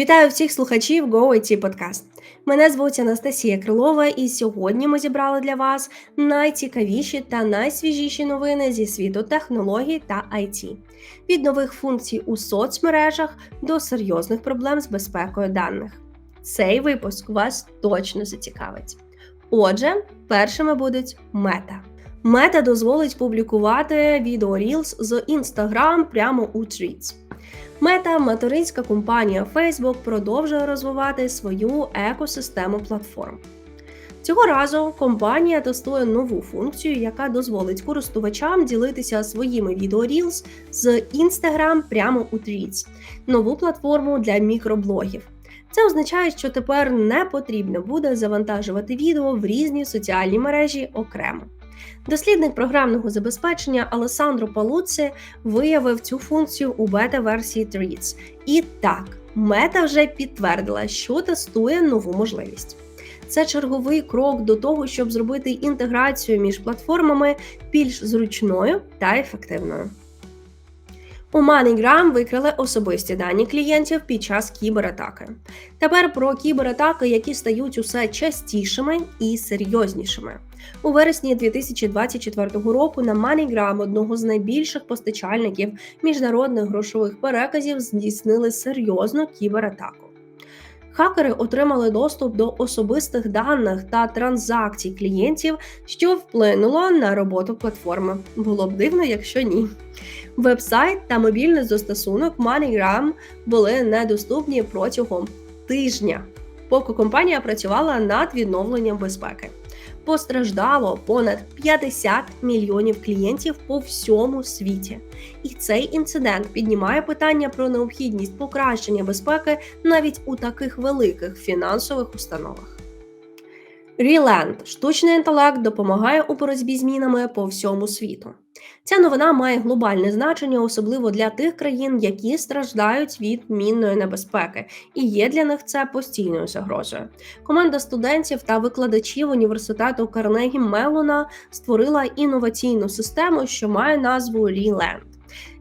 Вітаю всіх слухачів GoIT Podcast. Мене звуть Анастасія Крилова, і сьогодні ми зібрали для вас найцікавіші та найсвіжіші новини зі світу технологій та IT. від нових функцій у соцмережах до серйозних проблем з безпекою даних. Цей випуск вас точно зацікавить. Отже, першими будуть мета. Мета дозволить публікувати відео Reels з Instagram прямо у Tweets. Мета, материнська компанія Facebook, продовжує розвивати свою екосистему платформ. Цього разу компанія тестує нову функцію, яка дозволить користувачам ділитися своїми відео Reels з Instagram прямо у Tweets, нову платформу для мікроблогів. Це означає, що тепер не потрібно буде завантажувати відео в різні соціальні мережі окремо. Дослідник програмного забезпечення Алесандро Палуци виявив цю функцію у бета-версії Threads. І так, мета вже підтвердила, що тестує нову можливість. Це черговий крок до того, щоб зробити інтеграцію між платформами більш зручною та ефективною. У MoneyGram викрили особисті дані клієнтів під час кібератаки. Тепер про кібератаки, які стають усе частішими і серйознішими. У вересні 2024 року на MoneyGram, одного з найбільших постачальників міжнародних грошових переказів, здійснили серйозну кібератаку. Хакери отримали доступ до особистих даних та транзакцій клієнтів, що вплинуло на роботу платформи. Було б дивно, якщо ні. Вебсайт та мобільний застосунок MoneyGram були недоступні протягом тижня, поки компанія працювала над відновленням безпеки постраждало понад 50 мільйонів клієнтів по всьому світі. І цей інцидент піднімає питання про необхідність покращення безпеки навіть у таких великих фінансових установах. Ріленд штучний інтелект допомагає у боротьбі з мінами по всьому світу. Ця новина має глобальне значення, особливо для тих країн, які страждають від мінної небезпеки, і є для них це постійною загрозою. Команда студентів та викладачів університету Карнегі Мелона створила інноваційну систему, що має назву Ріленд,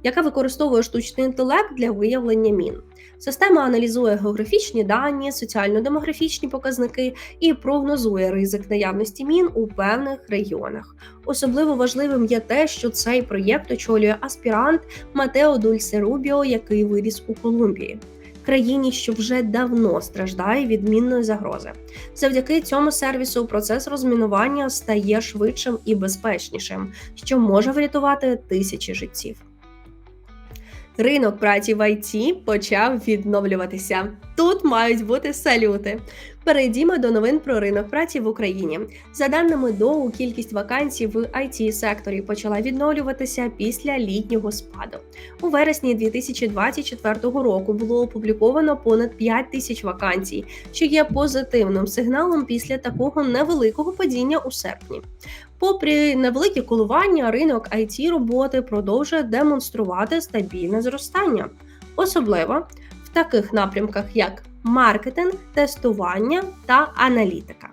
яка використовує штучний інтелект для виявлення мін. Система аналізує географічні дані, соціально-демографічні показники і прогнозує ризик наявності мін у певних регіонах. Особливо важливим є те, що цей проєкт очолює аспірант Матео Дульсе Рубіо, який виріс у Колумбії. Країні, що вже давно страждає від мінної загрози, завдяки цьому сервісу процес розмінування стає швидшим і безпечнішим, що може врятувати тисячі життів. Ринок праці в ІТ почав відновлюватися. Тут мають бути салюти. Перейдімо до новин про ринок праці в Україні. За даними ДОУ, кількість вакансій в it секторі почала відновлюватися після літнього спаду. У вересні 2024 року було опубліковано понад 5 тисяч вакансій, що є позитивним сигналом після такого невеликого падіння у серпні. Попри невеликі коливання, ринок it роботи продовжує демонструвати стабільне зростання, особливо в таких напрямках, як маркетинг, тестування та аналітика.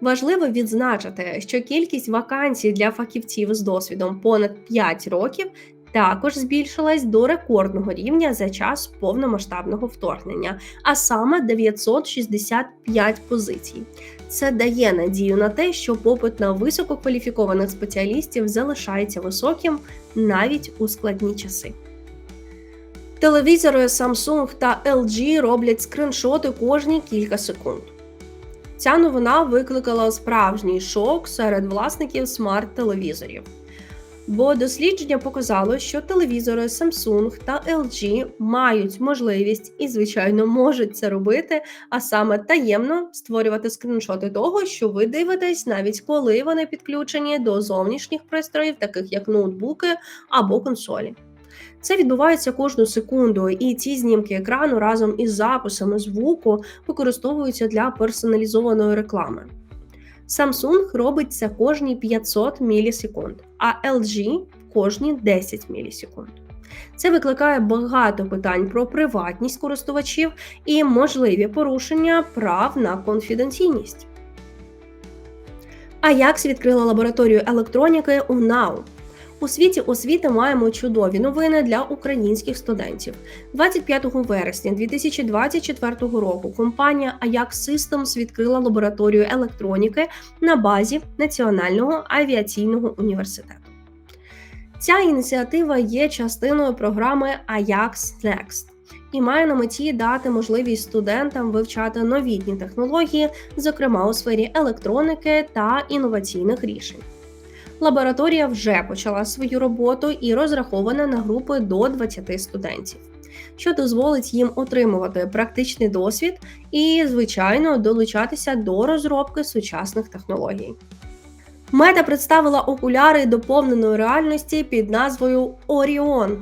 Важливо відзначити, що кількість вакансій для фахівців з досвідом понад 5 років також збільшилась до рекордного рівня за час повномасштабного вторгнення, а саме 965 позицій. Це дає надію на те, що попит на висококваліфікованих спеціалістів залишається високим навіть у складні часи. Телевізори Samsung та LG роблять скриншоти кожні кілька секунд. Ця новина викликала справжній шок серед власників смарт-телевізорів. Бо дослідження показало, що телевізори Samsung та LG мають можливість і, звичайно, можуть це робити, а саме таємно створювати скріншоти того, що ви дивитесь, навіть коли вони підключені до зовнішніх пристроїв, таких як ноутбуки або консолі. Це відбувається кожну секунду, і ці знімки екрану разом із записами звуку використовуються для персоналізованої реклами. Samsung робить це кожні 500 мілісекунд, а LG кожні 10 мілісекунд. Це викликає багато питань про приватність користувачів і можливі порушення прав на конфіденційність. Ajax відкрила лабораторію електроніки у НАУ. У світі освіти маємо чудові новини для українських студентів. 25 вересня 2024 року компанія Ajax Systems відкрила лабораторію електроніки на базі Національного авіаційного університету. Ця ініціатива є частиною програми Ajax Next і має на меті дати можливість студентам вивчати новітні технології, зокрема у сфері електроніки та інноваційних рішень. Лабораторія вже почала свою роботу і розрахована на групи до 20 студентів, що дозволить їм отримувати практичний досвід і, звичайно, долучатися до розробки сучасних технологій. Мета представила окуляри доповненої реальності під назвою Orion.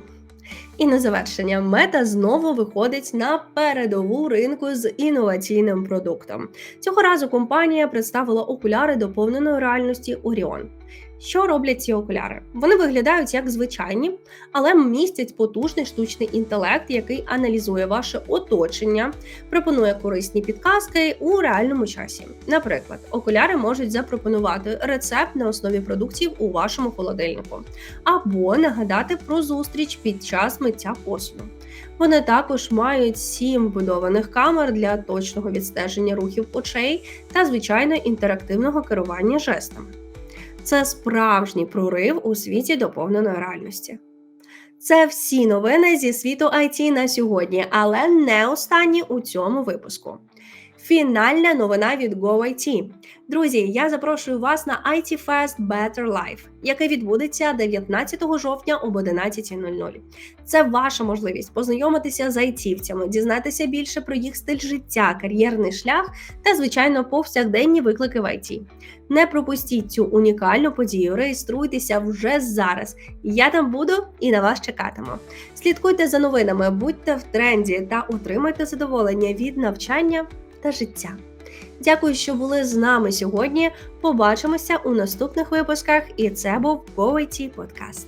І на завершення мета знову виходить на передову ринку з інноваційним продуктом. Цього разу компанія представила окуляри доповненої реальності Orion. Що роблять ці окуляри? Вони виглядають як звичайні, але містять потужний штучний інтелект, який аналізує ваше оточення, пропонує корисні підказки у реальному часі. Наприклад, окуляри можуть запропонувати рецепт на основі продуктів у вашому холодильнику, або нагадати про зустріч під час миття посуду. Вони також мають сім вбудованих камер для точного відстеження рухів очей та звичайно інтерактивного керування жестами. Це справжній прорив у світі доповненої реальності. Це всі новини зі світу IT на сьогодні, але не останні у цьому випуску. Фінальна новина від GoIT. Друзі, я запрошую вас на IT Fest Better Life, який відбудеться 19 жовтня об 11.00. Це ваша можливість познайомитися з айтівцями, дізнатися більше про їх стиль життя, кар'єрний шлях та, звичайно, повсякденні виклики в IT. Не пропустіть цю унікальну подію, реєструйтеся вже зараз. Я там буду і на вас чекатиму. Слідкуйте за новинами, будьте в тренді та отримайте задоволення від навчання та життя. Дякую, що були з нами сьогодні. Побачимося у наступних випусках, і це був Повиті Подкаст.